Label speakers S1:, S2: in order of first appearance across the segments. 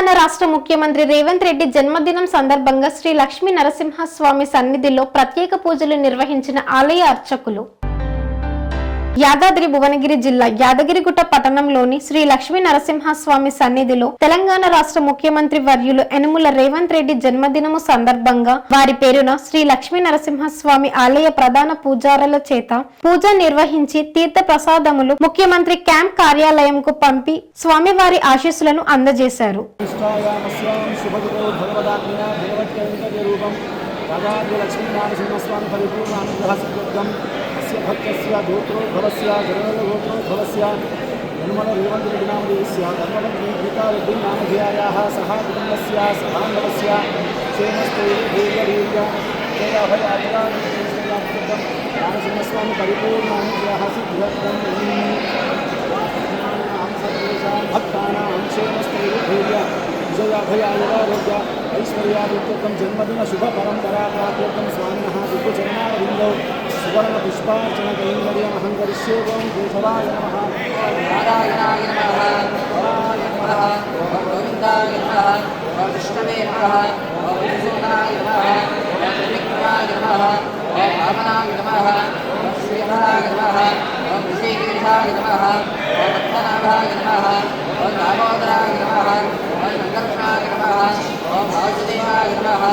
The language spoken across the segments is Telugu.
S1: తెలంగాణ రాష్ట్ర ముఖ్యమంత్రి రేవంత్ రెడ్డి జన్మదినం సందర్భంగా శ్రీ లక్ష్మీ నరసింహస్వామి సన్నిధిలో ప్రత్యేక పూజలు నిర్వహించిన ఆలయ అర్చకులు యాదాద్రి భువనగిరి జిల్లా యాదగిరిగుట్ట పట్టణంలోని శ్రీ లక్ష్మీ నరసింహస్వామి సన్నిధిలో తెలంగాణ రాష్ట్ర ముఖ్యమంత్రి వర్యులు యనుమల రేవంత్ రెడ్డి జన్మదినము సందర్భంగా వారి పేరున శ్రీ లక్ష్మీ నరసింహస్వామి ఆలయ ప్రధాన పూజారుల చేత పూజ నిర్వహించి తీర్థ ప్రసాదములు ముఖ్యమంత్రి క్యాంప్ కార్యాలయంకు పంపి స్వామివారి ఆశీస్సులను అందజేశారు.
S2: ఇష్టాయామస్యాం శుభదితో భగవదాజ్ఞా భగవత్కైంకర్యరూపం से भक्तस्य गोत्रो भवस्य गरुणगोत्रो भवस्य हनुमणरेवन्तनामदेवस्य धर्मवन्ती गीतावद्धिनामधेयायाः सः कुटुम्बस्य सहान्धवस्य श्रेयस्तेभययात्रासिंहस्वामी परिपूर्णानुग्रहः सिद्ध्यर्थं भक्तानां क्षेमस्तेभ्य विजयाभयायुरारोग्य ऐश्वर्यादित्यं जन्मदिनशुभपरम्परा प्राप्तोत्तम स्वामिनः दिग्गुचरणारविन्दौ ఐశ్వర్యాదిత్యర్థం జన్మదిన శుభ పరంపరా ప్రాప్త్యర్థం స్వామినः దిగ్గుచరణారవిందౌ సువర్ణ పుష్పార్చన కైంకర్యమహం కరిష్యే ఓం కేశవాయ నమః
S3: నారాయణాయ నమః ఓం నమః ఓం గోవిందాయ నమః ఓం విష్ణవే నమః ఓం విష్ణునాయ నమః ఓం త్రివిక్రమాయ నమః ఓం వామనాయ నమః ఓం శ్రీధరాయ నమః ఓం ఋషికేశాయ నమః ఓం పద్మనాభాయ నమః ఓం దామోదరాయ నమః ఓం సంకర్షణాయ నమః ఓం వాసుదేవాయ నమః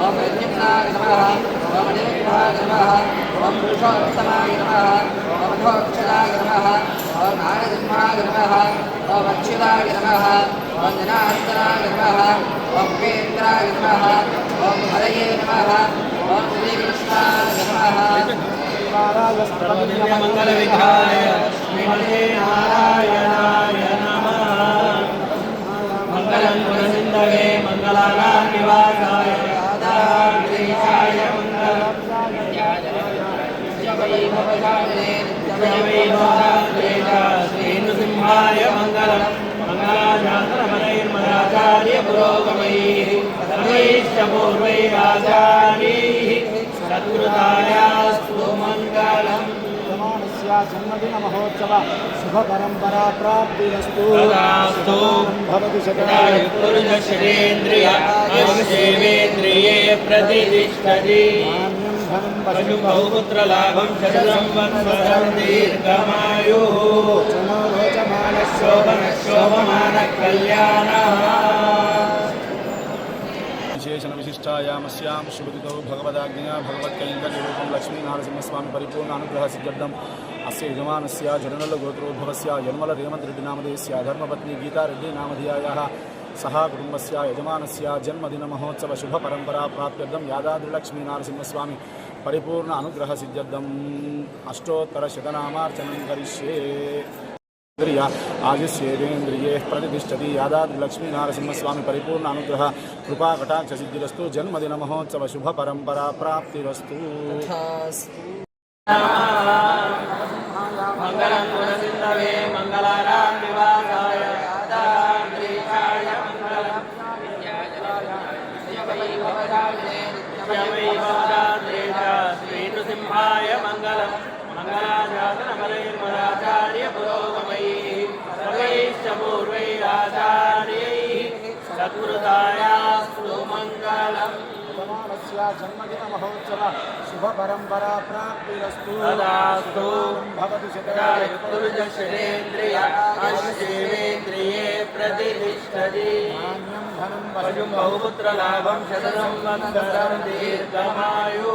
S3: ఓం ప్రద్యుమ్నాయ నమః ఓం అనిరుద్ధాయ నమః ఓం పురుషోత్తమాయ నమః ఓం అధోక్షరాయ నమః ఓం నారసింహాయ నమ ఓం అచ్యుతాయ నమ ఓం జనార్దనాయ నమ ఓం ఉపేంద్రాయ నమః ఓం హరయే నమః ఓం శ్రీకృష్ణాయ
S2: మంగళ నారాయణాయ మంగళం గుణసింధవే మంగళానా నివాసాయ యాదాద్రీశాయ మంగళం శ్రీనృసింహాయ మంగళం. మంగళాచార్య పురోగమైః సర్వైశ్చ పూర్వైరాచార్యైః సత్కృతాయాస్తు మంగళం. జన్మదిన మహోత్సవ శుభ పరంపరా ప్రాప్తిరస్తు. భవతి
S4: ప్రతిష్టతి.
S2: धनं पशुं बहुपुत्रलाभं शतसंवत्सरदीर्घमायुः चमो रोचमानः शोभनः शोभमानः कल्याणः विशेषणविशिष्टायामस्यां शुभदितौ भगवदाज्ञया भगवत्कैङ्कर्यरूपं लक्ष्मीनारसिंहस्वामि परिपूर्ण अनुग्रहसिद्धम् अस्य यजमानस्य जनरलगोत्रोद्भवस्य यन्मलरेवन्तरेड्डिनामधेयस्य धर्मपत्नी गीतारेड्डिनामधेयायाः सह कुटुम्बस्य यजमानस्य जन्मदिनमहोत्सवशुभपरम्परा प्राप्त्यर्थं यादाद्रिलक्ष्मीनारसिंहस्वामी పరిపూర్ణ అనుగ్రహ సిద్ధ్యర్థం. అష్టోత్తర శతనామార్చనం కరిష్యే. ఇంద్రియ ఆయుష్యేంద్రియే ప్రతిష్టతి. యాదాద్రి లక్ష్మీ నరసింహస్వామి పరిపూర్ణ అనుగ్రహ. కృపా కటాక్ష సిద్ధిరస్తు. జన్మదిన మహోత్సవ శుభ పరంపరా ప్రాప్తిరస్తు. జన్మదిన మహోత్సవ శుభ పరంపరా ప్రాప్తిరస్తు
S4: తదాస్తు.
S2: భవతి
S4: పురుషేంద్రియ ఆయుషేంద్రియే ప్రతిష్టతి
S2: మాన్యం ధనం
S4: పశు బహుపుత్రలాభం శతసంవత్సరం దీర్ఘమాయు